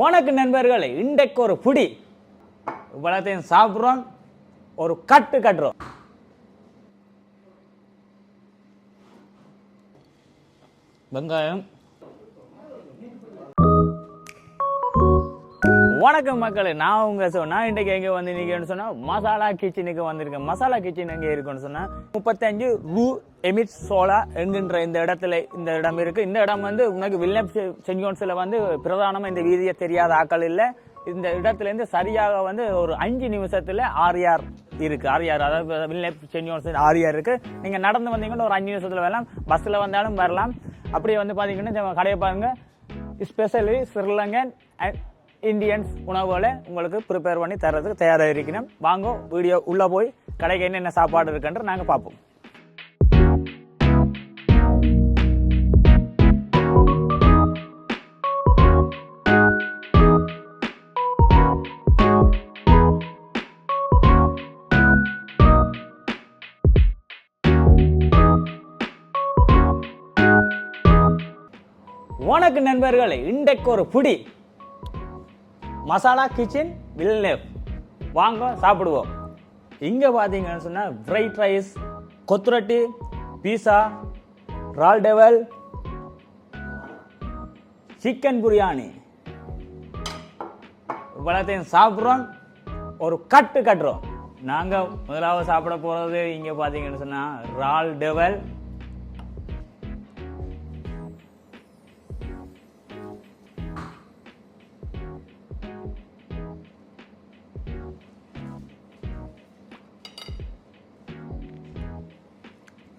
உனக்கு நண்பர்களே இன்றைக்கு ஒரு புடி. இவ்வளத்தையும் சாப்பிட்றோம் ஒரு கட்டு கட்டுறோம். வெங்காயம் வணக்கம் மக்கள். நான் உங்க நான் இன்றைக்கு எங்கே வந்து நீங்கன்னு சொன்னால் மசாலா கிச்சனுக்கு வந்திருக்கேன். மசாலா கிச்சன் எங்கே இருக்குன்னு சொன்னால் முப்பத்தஞ்சு ரூ எமிட் சோலா என்கின்ற இந்த இடத்துல இந்த இடம் இருக்குது இந்த இடம் வந்து உனக்கு வில்லம் செஞ்சோன்ஸில் வந்து பிரதானமாக இந்த வீதியை தெரியாத ஆக்கள் இல்லை. இந்த இடத்துலேருந்து சரியாக வந்து ஒரு அஞ்சு நிமிஷத்தில் ஆர்ஆர் இருக்கு. ஆர்ஆர் அதாவது வில்லேப் செஞ்சோன்ஸ் ஆர்ஆர் இருக்கு. நீங்கள் நடந்து வந்தீங்கன்னா ஒரு அஞ்சு நிமிஷத்தில் வரலாம். பஸ்ஸில் வந்தாலும் வரலாம். அப்படியே வந்து பார்த்தீங்கன்னா கடையை பாருங்கள் ஸ்பெஷலி ஸ்ரீலங்கன் அண்ட் இந்தியன்ஸ் உணவுகளை உங்களுக்கு ப்ரிப்பேர் பண்ணி தரதுக்கு தயாராக இருக்கணும் வாங்க வீடியோ உள்ளே போய் கடைக்கு என்னென்ன சாப்பாடு இருக்குன்ற நாங்கள் பார்ப்போம். வணக்கம் நண்பர்களே இன்றைக்கு ஒரு புடி. மசாலா கிச்சன் வில்லேவ் வாங்க சாப்பிடுவோம். இங்கே பார்த்தீங்கன்னு சொன்னால் ஃப்ரைட் ரைஸ் கொத்துரொட்டி பீஸா ரால் டெவல் சிக்கன் பிரியாணி இவ்வளோத்தையும் சாப்பிட்றோம். ஒரு கட்டு கட்டுறோம் நாங்கள் முதலாவது சாப்பிட போகிறது இங்கே பார்த்தீங்கன்னு சொன்னால் ரால் டெவல்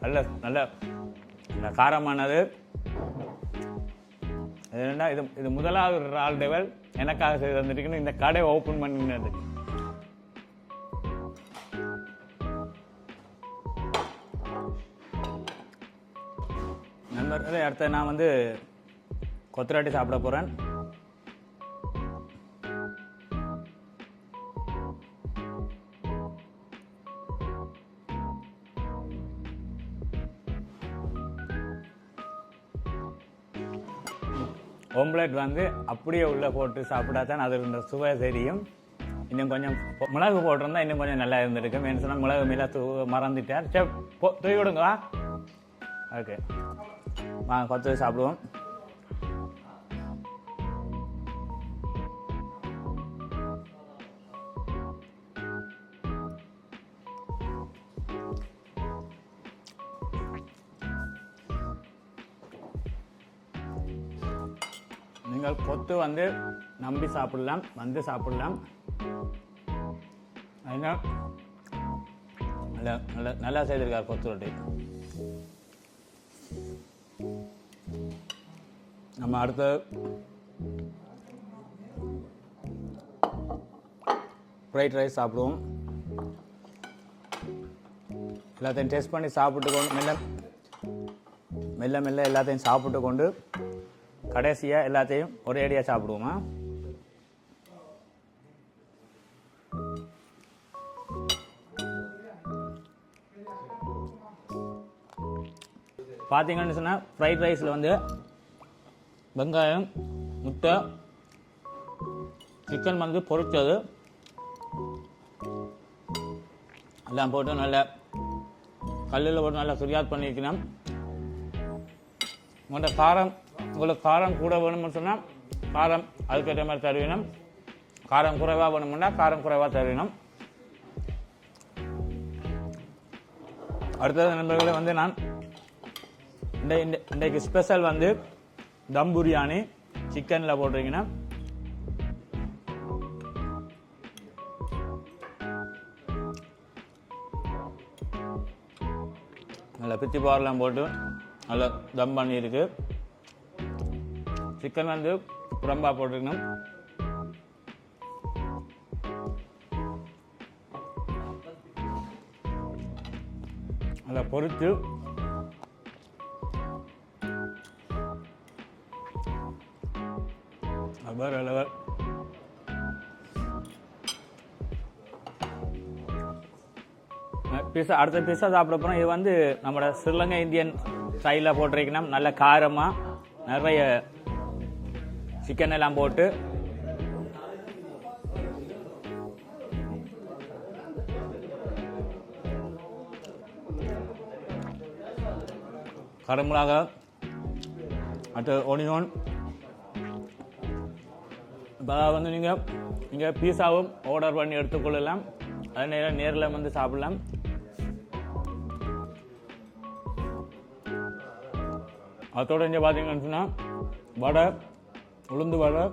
நல்ல நல்ல நல்ல காரமானது. இது இது இது முதலாவது ரால் டெவல் எனக்காக செய்து தந்திருக்கணும். இந்த கடை ஓப்பன் பண்ணினது. நண்பர்களே அடுத்து நான் வந்து கொத்தராட்டி சாப்பிட போகிறேன் ஓம்லெட் வந்து அப்படியே உள்ளே போட்டு சாப்பிட்டா தான் அது இந்த சுவை தெரியும். இன்னும் கொஞ்சம் மிளகு போட்டிருந்தா இன்னும் கொஞ்சம் நல்லா இருந்திருக்கும். என்ன சொன்னால் மிளகு மேலே தூ மறந்துட்டார். சரி போ தூக்கி விடுங்களா ஓகே வாங்க கொத்து சாப்பிடுவோம். நீங்கள் கொத்து வந்து நம்பி சாப்பிடலாம் வந்து சாப்பிடலாம். என்ன நல்லா நல்லா நல்லா செய்திருக்கார் கொத்து ரொட்டி. நம்ம அடுத்த ஃப்ரைட் ரைஸ் சாப்பிடுவோம். எல்லாத்தையும் டேஸ்ட் பண்ணி சாப்பிட்டு கொண்டு மெல்ல மெல்ல மெல்ல எல்லாத்தையும் சாப்பிட்டு கொண்டு கடைசியாக எல்லாத்தையும் ஒரே அடியாக சாப்பிடுவோமா? பார்த்தீங்கன்னு சொன்னால் ஃப்ரைட் ரைஸில் வந்து வெங்காயம் முட்டை சிக்கன் வந்து பொரிச்சது எல்லாம் போட்டு நல்லா கல்லில் போட்டு நல்லா சுரியாத் பண்ணியிருக்கணும் உங்கள்கிட்ட காரம் உங்களுக்கு காரம் கூட வேணும்னு சொன்னால் காரம் அதுக்கேற்ற மாதிரி தருவினம். காரம் குறைவாக வேணும்னா காரம் குறைவாக தருவினம். அடுத்தது நண்பர்களே வந்து நான் இந்த இந்த இன்றைக்கு ஸ்பெஷல் வந்து தம் பிரியாணி சிக்கனில் போடுறீங்கன்னா நல்லா பித்தி பாரெலாம் போட்டு நல்லா தம் பண்ணியிருக்கு. சிக்கன் வந்து புறம்பா போட்டுக்கணும். அதை பொறுத்து வேறு லெவல் பீஸா அடுத்த பீஸா சாப்பிட போகிறோம் இது வந்து நம்மளோட ஸ்ரீலங்கா இந்தியன் ஸ்டைலில் போட்டிருக்கணும். நல்ல காரமாக நிறைய சிக்கன் எல்லாம் போட்டு. கருமிளக அடுத்து ஒனியோன் இப்போ வந்து நீங்கள் இங்கே பீஸாவும் ஆர்டர் பண்ணி எடுத்துக்கொள்ளலாம். அதே நேரம் நேரில் வந்து சாப்பிடலாம். அதோடு இங்கே பார்த்தீங்கன்னு சொன்னால் வடை உளுந்து வடை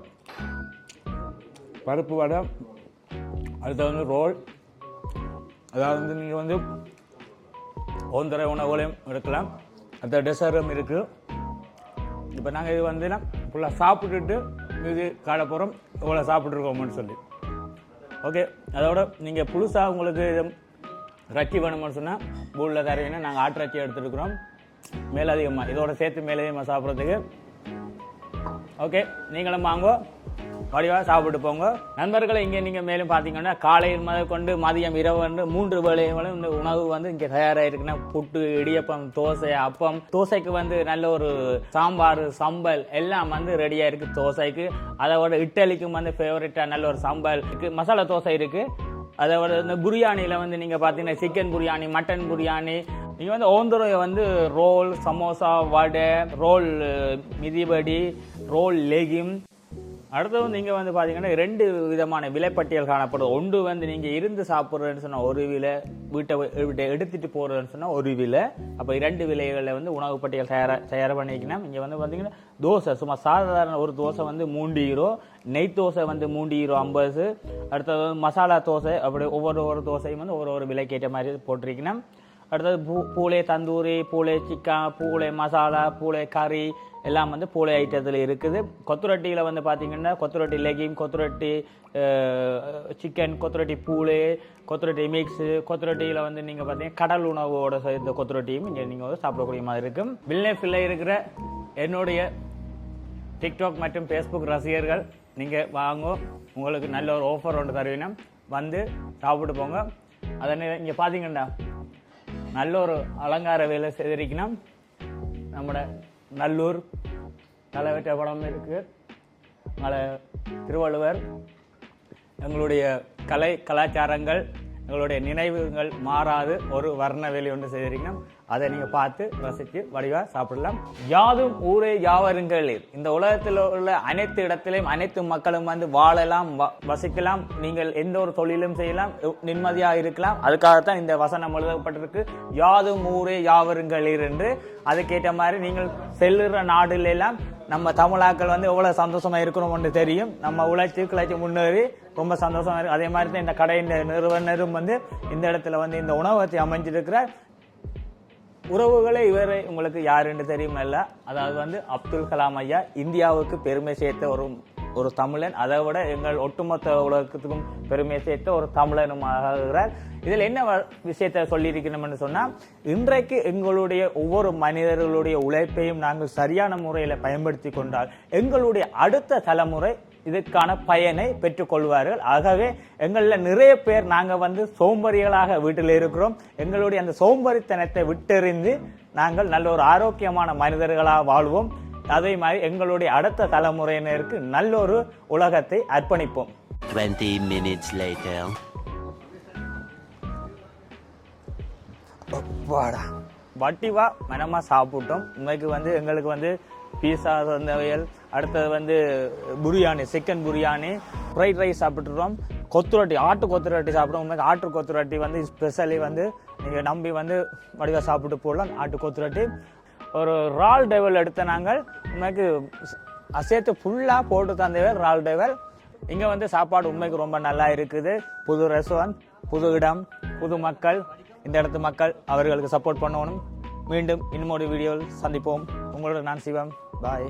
பருப்பு வடை அடுத்து வந்து ரோல். அதாவது வந்து நீங்கள் வந்து ஓந்தரை உணவுகளையும் எடுக்கலாம். அடுத்த டெசரும் இருக்குது இப்போ நாங்கள் இது வந்து ஃபுல்லாக சாப்பிட்டுட்டு இது காட போகிறோம் இவ்வளோ சாப்பிட்ருக்கோம்னு சொல்லி. ஓகே அதோட நீங்கள் புதுசாக உங்களுக்கு இது ரச்சி வேணும்னு சொன்னால் பூலில் தருவீங்கன்னா நாங்கள் ஆட்டு ரச்சி எடுத்துருக்குறோம். மேலதிகமாக இதோட சேர்த்து மேலதிகமாக சாப்பிட்றதுக்கு ஓகே நீங்களும் வாங்கோ. வடிவாக சாப்பிட்டு போங்க. நண்பர்களை இங்கே நீங்கள் மேலும் பார்த்தீங்கன்னா காலையில் முதல் கொண்டு மதியம் இரவு வந்து மூன்று வேலைகளும் இந்த உணவு வந்து இங்கே தயாராக இருக்குன்னா புட்டு இடியப்பம் தோசை அப்பம் தோசைக்கு வந்து நல்ல ஒரு சாம்பார் சம்பல் எல்லாம் வந்து ரெடியாக இருக்குது தோசைக்கு. அதோட இட்டலிக்கும் வந்து ஃபேவரட்டாக நல்ல ஒரு சம்பல் இருக்குது மசாலா தோசை இருக்குது அதோட இந்த பிரியாணியில் வந்து நீங்கள் பார்த்தீங்கன்னா சிக்கன் பிரியாணி மட்டன் பிரியாணி நீங்கள் வந்து ஓந்துரையை வந்து ரோல் சமோசா வடை ரோல் மிதிபடி ரோல் லெகிம். அடுத்தது நீங்கள் வந்து பார்த்தீங்கன்னா ரெண்டு விதமான விலைப்பட்டியல் காணப்படும் ஒன்று வந்து நீங்கள் இருந்து சாப்பிட்றேன்னு சொன்னால் ஒரு விலை வீட்டை வீட்டை எடுத்துகிட்டு போகிறேன்னு சொன்னால் ஒரு விலை. அப்போ இரண்டு விலைகளில் வந்து உணவு பட்டியல் தயார தயார் பண்ணிக்கணும். இங்கே வந்து பார்த்தீங்கன்னா தோசை சும்மா சாதாரண ஒரு தோசை வந்து மூன்று ஈரோ நெய் தோசை வந்து மூன்று ஈரோ ஐம்பது. அடுத்தது வந்து மசாலா தோசை அப்படி ஒவ்வொரு ஒரு தோசையும் வந்து ஒரு ஒரு விலைக்கேற்ற மாதிரி போட்டிருக்கணும். அடுத்தது பூ பூளை தந்தூரி பூளை சிக்கன் பூளை மசாலா பூளை கறி எல்லாம் வந்து பூளை ஐட்டத்தில் இருக்குது. கொத்துரொட்டியில் வந்து பார்த்தீங்கன்னா கொத்துரொட்டி லெகிம் கொத்துரொட்டி சிக்கன் கொத்துரொட்டி பூளை கொத்துரொட்டி மிக்ஸு கொத்துரொட்டியில் வந்து நீங்கள் பார்த்தீங்கன்னா கடல் உணவோட சேர்ந்த கொத்துரொட்டியும் இங்கே நீங்கள் வந்து சாப்பிடக்கூடிய மாதிரி இருக்கும். வில்லேஃபில் இருக்கிற என்னுடைய டிக்டாக் மற்றும் ஃபேஸ்புக் ரசிகர்கள் நீங்கள் வாங்க உங்களுக்கு நல்ல ஒரு ஆஃபர் ஒன்று தருவீங்க வந்து சாப்பிட்டு போங்க. அதனை இங்கே பார்த்தீங்கன்னா நல்ல ஒரு அலங்கார வேலை செய்திருக்கணும். நம்மட நல்லூர் தலைவற்ற படம் இருக்குது மலை திருவள்ளுவர் எங்களுடைய கலை கலாச்சாரங்கள் உங்களுடைய நினைவுகள் மாறாது. ஒரு வர்ணவெளி ஒன்று செய்திருக்கணும் அதை நீங்கள் பார்த்து ரசித்து வடிவாக சாப்பிடலாம். யாதும் ஊரே யாவருங்களில் இந்த உலகத்தில் உள்ள அனைத்து இடத்திலையும் அனைத்து மக்களும் வந்து வாழலாம் வ- வசிக்கலாம். நீங்கள் எந்த ஒரு தொழிலும் செய்யலாம் நிம்மதியாக இருக்கலாம். அதுக்காகத்தான் இந்த வசனம் எழுதப்பட்டிருக்கு. யாதும் ஊரே யாவருங்களில் என்று. அதுக்கேற்ற மாதிரி நீங்கள் செல்லுற நாடுல எல்லாம் நம்ம தமிழாக்கள் வந்து எவ்வளோ சந்தோஷமாக இருக்கணும் ஒன்று தெரியும். நம்ம உழைச்சி கிளைச்சி முன்னேறி ரொம்ப சந்தோஷமாக இருக்கு. அதே மாதிரி தான் இந்த கடையின் நிறுவனரும் வந்து இந்த இடத்துல வந்து இந்த உணவகத்தை அமைஞ்சிருக்கிறார் உறவுகளே இவர் உங்களுக்கு யாருன்னு தெரியுமில்ல. அதாவது வந்து அப்துல் கலாம் ஐயா இந்தியாவுக்கு பெருமை சேர்த்த ஒரு ஒரு தமிழன். அதை விட எங்கள் ஒட்டுமொத்த உலகத்துக்கும் பெருமை சேர்த்த ஒரு தமிழனும் ஆகிறார். இதில் என்ன விஷயத்தை சொல்லியிருக்கணும்னு சொன்னால் இன்றைக்கு எங்களுடைய ஒவ்வொரு மனிதர்களுடைய உழைப்பையும் நாங்கள் சரியான முறையில் பயன்படுத்தி கொண்டால் எங்களுடைய அடுத்த தலைமுறை இதுக்கான பயனை பெற்றுக்கொள்வார்கள் ஆகவே எங்களில் நிறைய பேர் நாங்கள் வந்து சோம்பறிகளாக வீட்டில் இருக்கிறோம். எங்களுடைய அந்த சோம்பறித்தனத்தை விட்டெறிந்து நாங்கள் நல்ல ஒரு ஆரோக்கியமான மனிதர்களாக வாழ்வோம். அதே மாதிரி எங்களுடைய அடுத்த தலைமுறையினருக்கு நல்ல ஒரு உலகத்தை அர்ப்பணிப்போம். 20 minutes later. அப்பாடா. வட்டிவா மனமா சாப்பிட்டோம். இன்னைக்கு வந்து எங்களுக்கு வந்து பீஸா வந்தவையல் அடுத்தது வந்து biryani chicken biryani fried rice சாப்பிட்டுறோம் kottu roti ஆட்டு கொத்து ரொட்டி சாப்பிடுவோம். உண்மைக்கு ஆட்டு கொத்து ரொட்டி வந்து ஸ்பெஷலி வந்து நீங்கள் நம்பி வந்து வடிவாக சாப்பிட்டு போடலாம். ஆட்டு கொத்து ரொட்டி ஒரு ரால் டெவல் எடுத்த நாங்கள் உண்மைக்கு அசேத்து ஃபுல்லாக போட்டு தந்தவர் ரால் டெவல் இங்கே வந்து சாப்பாடு உண்மைக்கு ரொம்ப நல்லா இருக்குது. புது ரெஸ்டாரண்ட் புது இடம் புது மக்கள் இந்த இடத்து மக்கள் அவர்களுக்கு சப்போர்ட் பண்ணணும். மீண்டும் இன்னும் ஒரு வீடியோவில் சந்திப்போம். உங்களோட நான் சிவம். பாய்